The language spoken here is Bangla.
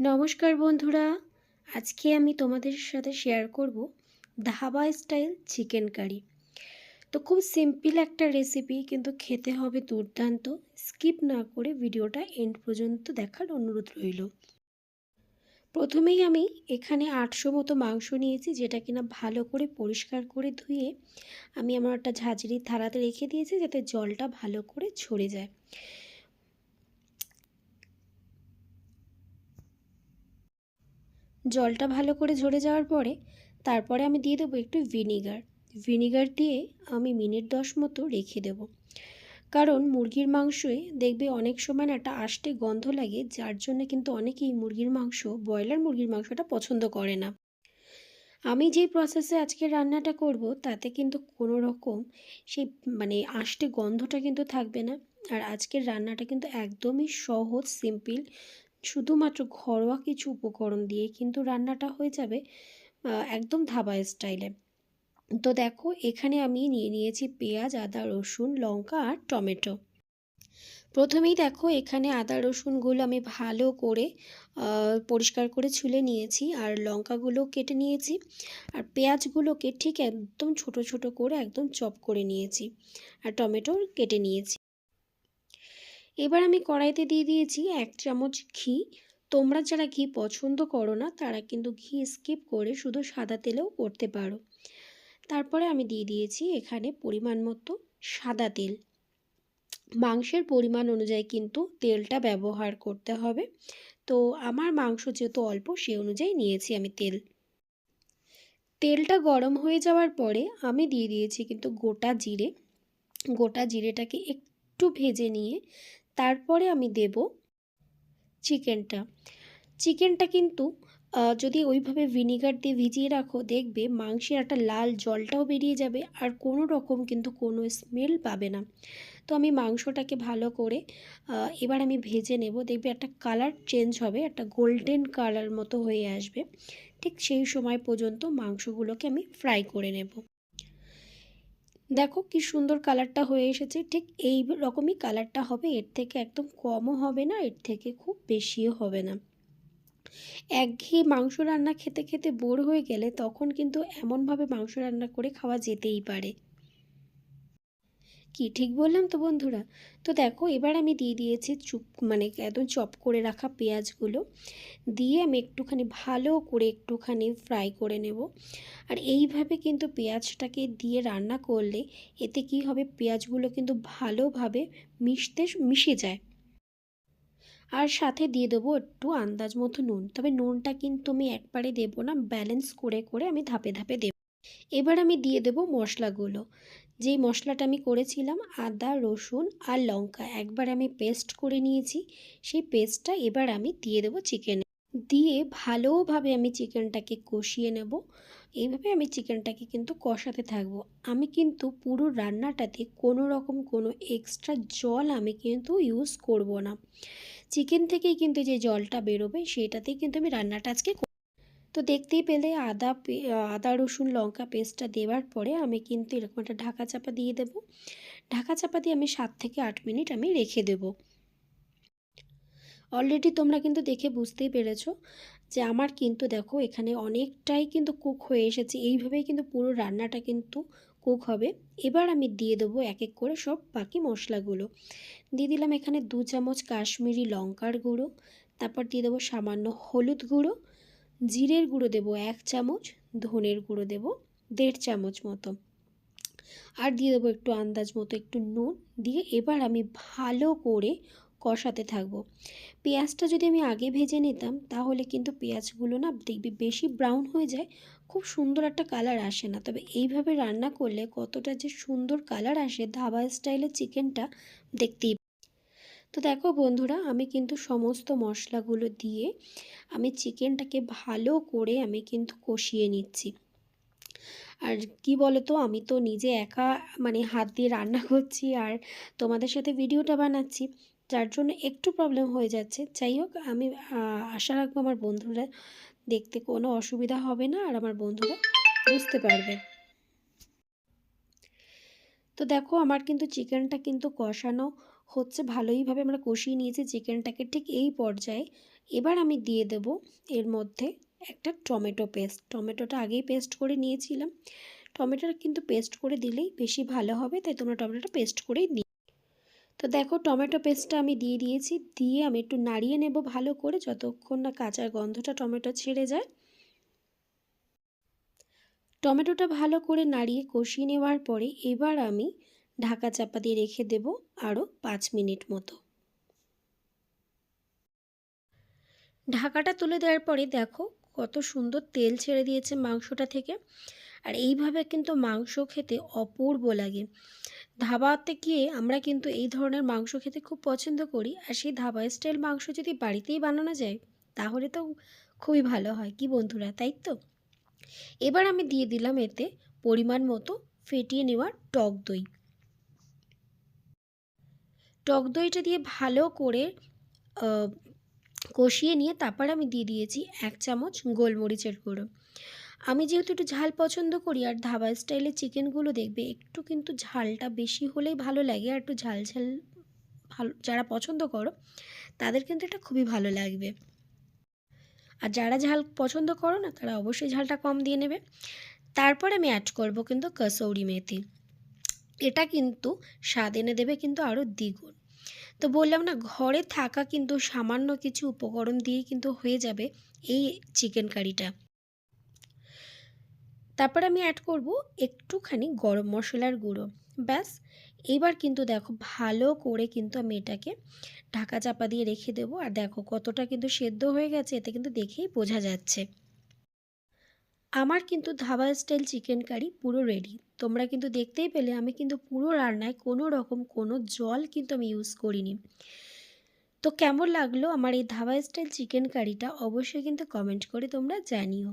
নমস্কার বন্ধুরা, আজকে আমি তোমাদের সাথে শেয়ার করব ধাবা স্টাইল চিকেন কারি তো খুব সিম্পল একটা রেসিপি কিন্তু খেতে হবে দুর্দান্ত। স্কিপ না করে ভিডিওটা এন্ড পর্যন্ত দেখার অনুরোধ রইল। প্রথমেই আমি এখানে আটশো মতো মাংস নিয়েছি, যেটা কিনা ভালো করে পরিষ্কার করে ধুয়ে আমি আমার একটা ঝাঁঝরির থালাতে রেখে দিয়েছি, যাতে জলটা ভালো করে ঝরে যায়। জলটা ভালো করে ঝরে যাওয়ার পরে তারপরে আমি দিয়ে দেবো একটু ভিনিগার। ভিনিগার দিয়ে আমি মিনিট দশ মতো রেখে দেবো। কারণ মুরগির মাংসে দেখবে অনেক সময় না একটা আষ্টে গন্ধ লাগে, যার জন্য কিন্তু অনেকেই মুরগির মাংস, ব্রয়লার মুরগির মাংসটা পছন্দ করে না। আমি যেই প্রসেসে আজকে রান্নাটা করব, তাতে কিন্তু কোনো রকম সেই মানে আষ্টে গন্ধটা কিন্তু থাকবে না। আর আজকের রান্নাটা কিন্তু একদমই সহজ সিম্পল শুধুমাত্র ঘরোয়া কিছু উপকরণ দিয়ে কিন্তু রান্নাটা হয়ে যাবে একদম ধাবা স্টাইলে তো দেখো, এখানে আমি নিয়ে নিয়েছি পেঁয়াজ, আদা, রসুন, লঙ্কা আর টমেটো। প্রথমেই দেখো, এখানে আদা, রসুনগুলো আমি ভালো করে পরিষ্কার করে ছুলে নিয়েছি আর লঙ্কাগুলো কেটে নিয়েছি। আর পেঁয়াজগুলোকে ঠিক একদম ছোট ছোট করে একদম চপ করে নিয়েছি। আর টমেটো কেটে নিয়েছি। এবার আমি কড়াইতে দিয়ে দিয়েছি এক চামচ ঘি। তোমরা যারা ঘি পছন্দ করো না, তারা কিন্তু ঘি স্কিপ করে শুধু সাদা তেলেও করতে পারো। তারপরে আমি দিয়ে দিয়েছি এখানে পরিমাণ মতো সাদা তেল। মাংসের পরিমাণ অনুযায়ী কিন্তু তেলটা ব্যবহার করতে হবে। তো আমার মাংস যেহেতু অল্প, সে অনুযায়ী নিয়েছি আমি তেল। তেলটা গরম হয়ে যাওয়ার পরে আমি দিয়ে দিয়েছি কিন্তু গোটা জিরে। গোটা জিরেটাকে একটু ভেজে নিয়ে তারপরে আমি দেব চিকেনটা। চিকেনটা কিন্তু যদি ওইভাবে ভিনিগার দিয়ে ভিজিয়ে রাখো, দেখবে মাংসের একটা লাল জলটাও বেরিয়ে যাবে আর কোনো রকম কিন্তু কোনো স্মেল পাবে না। তো আমি মাংসটাকে ভালো করে এবার আমি ভেজে নেব। দেখবে একটা কালার চেঞ্জ হবে, একটা গোল্ডেন কালার মতো হয়ে আসবে। ঠিক সেই সময় পর্যন্ত মাংসগুলোকে আমি ফ্রাই করে নেব। দেখো কি সুন্দর কালারটা হয়ে এসেছে। ঠিক এই রকমই কালারটা হবে। এর থেকে একদম কমও হবে না, এর থেকে খুব বেশিও হবে না। একঘেয়ে মাংস রান্না খেতে খেতে বোর হয়ে গেলে তখন কিন্তু এমনভাবে মাংস রান্না করে খাওয়া যেতেই পারে। কি? ঠিক বললাম তো বন্ধুরা? তো দেখো, এবার আমি দিয়ে দিয়েছি চুপ মানে একদম চপ করে রাখা পেঁয়াজগুলো। দিয়ে আমি একটুখানি ভালো করে একটুখানি ফ্রাই করে নেব। আর এইভাবে কিন্তু পেঁয়াজটাকে দিয়ে রান্না করলে এতে কি হবে? পেঁয়াজগুলো কিন্তু ভালোভাবে মিশতে মিশে যায়। আর সাথে দিয়ে দেবো একটু আন্দাজ মতো নুন। তবে নুনটা কিন্তু আমি একবারে দেবো না ব্যালেন্স করে করে আমি ধাপে ধাপে দেব। এবার আমি দিয়ে দেব মশলাগুলো। যেই মশলাটা আমি করেছিলাম, আদা, রসুন আর লঙ্কা, একবার আমি পেস্ট করে নিয়েছি, সেই পেস্টটা এবার আমি দিয়ে দেবো চিকেনে দিয়ে ভালোভাবে আমি চিকেনটাকে কষিয়ে নেব। এইভাবে আমি চিকেনটাকে কিন্তু কষাতে থাকব। আমি কিন্তু পুরো রান্নাটাতে কোনো রকম কোনো এক্সট্রা জল আমি কিন্তু ইউজ করব না। চিকেন থেকেই কিন্তু যে জলটা বেরোবে, সেটাতেই কিন্তু আমি রান্নাটা আজকে তো দেখতেই পেলে আদা আদা, রসুন, লঙ্কা পেস্টটা দেওয়ার পরে আমি কিন্তু এরকম একটা ঢাকা চাপা দিয়ে দেব। ঢাকা চাপা দিয়ে আমি সাত থেকে আট মিনিট আমি রেখে দেব। অলরেডি তোমরা কিন্তু দেখে বুঝতেই পেরেছ যে আমার কিন্তু দেখো এখানে অনেকটাই কিন্তু কুক হয়ে এসেছে। এইভাবেই কিন্তু পুরো রান্নাটা কিন্তু কুক হবে। এবার আমি দিয়ে দেবো এক এক করে সব বাকি মশলাগুলো। দিয়ে দিলাম এখানে দু চামচ কাশ্মীরি লঙ্কার গুঁড়ো, তারপর দিয়ে দেবো সামান্য হলুদ গুঁড়ো জিরের গুঁড়ো দেব এক চামচ, ধনের গুঁড়ো দেব দেড় চামচ মতো। আর দিয়ে দেবো একটু আন্দাজ মতো একটু নুন দিয়ে এবার আমি ভালো করে কষাতে থাকব। পেঁয়াজটা যদি আমি আগে ভেজে নিতাম, তাহলে কিন্তু পেঁয়াজগুলো না দেখবি বেশি ব্রাউন হয়ে যায়, খুব সুন্দর একটা কালার আসে না। তবে এইভাবে রান্না করলে কতটা যে সুন্দর কালার আসে, ধাবা স্টাইলের চিকেনটা দেখতেই তো দেখো বন্ধুরা, আমি কিন্তু সমস্ত মশলাগুলো দিয়ে আমি চিকেনটাকে ভালো করে আমি কিন্তু কষিয়ে নিচ্ছি। আর কি বলো তো আমি তো নিজে একা মানে হাত দিয়ে রান্না করছি আর তোমাদের সাথে ভিডিওটা বানাচ্ছি, যার জন্য একটু প্রবলেম হয়ে যাচ্ছে। যাই হোক, আমি আশা রাখব আমার বন্ধুরা দেখতে কোনো অসুবিধা হবে না আর আমার বন্ধুরা বুঝতে পারবে। তো দেখো, আমার কিন্তু চিকেনটা কিন্তু কষানো হচ্ছে ভালোইভাবে আমরা কষিয়ে নিয়েছি চিকেনটাকে ঠিক এই পর্যায়ে। এবার আমি দিয়ে দেব এর মধ্যে একটা টমেটো পেস্ট টমেটোটা আগেই পেস্ট করে নিয়েছিলাম। টমেটোটা কিন্তু পেস্ট করে দিলেই বেশি ভালো হবে, তাই তোমরা টমেটোটা পেস্ট করেই দিই তো দেখো টমেটো পেস্টটা আমি দিয়ে দিয়েছি, দিয়ে আমি একটু নাড়িয়ে নেব ভালো করে যতক্ষণ না কাঁচা গন্ধটা টমেটো ছেড়ে যায়। টমেটোটা ভালো করে নাড়িয়ে কষিয়ে নেওয়ার পরে এবার আমি ঢাকা চাপা দিয়ে রেখে দেব আরও পাঁচ মিনিট মতো। ঢাকাটা তুলে দেওয়ার পরে দেখো কত সুন্দর তেল ছেড়ে দিয়েছে মাংসটা থেকে। আর এইভাবে কিন্তু মাংস খেতে অপূর্ব লাগে। ধাবাতে গিয়ে আমরা কিন্তু এই ধরনের মাংস খেতে খুব পছন্দ করি। আর সেই ধাবা স্টাইল মাংস যদি বাড়িতেই বানানো যায়, তাহলে তো খুবই ভালো হয়। কি বন্ধুরা, তাই তো? এবার আমি দিয়ে দিলাম এতে পরিমাণ মতো ফেটিয়ে নেওয়ার টক দই। টক দইটা দিয়ে ভালো করে কষিয়ে নিয়ে তারপর আমি দিয়ে দিয়েছি এক চামচ গোলমরিচের গুঁড়ো। আমি যেহেতু একটু ঝাল পছন্দ করি আর ধাবা স্টাইলের চিকেনগুলো দেখবে একটু কিন্তু ঝালটা বেশি হলেই ভালো লাগে আর একটু ঝাল ঝাল ভালো, যারা পছন্দ করো তাদের কিন্তু এটা খুবই ভালো লাগবে। আর যারা ঝাল পছন্দ করো না তারা অবশ্যই ঝালটা কম দিয়ে নেবে। তারপর আমি অ্যাড করব কিন্তু কসৌরি মেথি। এটা কিন্তু স্বাদ এনে দেবে কিন্তু আরও দ্বিগুণ। তো বললাম না, ঘরে থাকা কিন্তু সামান্য কিছু উপকরণ দিয়ে কিন্তু হয়ে যাবে এই চিকেন কারিটা তারপর আমি অ্যাড করব একটুখানি গরম মশলার গুঁড়ো। ব্যাস এবার কিন্তু দেখো ভালো করে কিন্তু আমি এটাকে ঢাকা চাপা দিয়ে রেখে দেবো। আর দেখো কতটা কিন্তু সেদ্ধ হয়ে গেছে, এতে কিন্তু দেখেই বোঝা যাচ্ছে। আমার কিন্তু ধাবা স্টাইল চিকেন কারি পুরো রেডি তোমরা কিন্তু দেখতেই পেলে আমি কিন্তু পুরো রান্নায় কোনো রকম কোনো জল কিন্তু আমি ইউজ করিনি। তো কেমন লাগল আমার এই ধাবা স্টাইল চিকেন কারিটা অবশ্যই কিন্তু কমেন্ট করে তোমরা জানিও।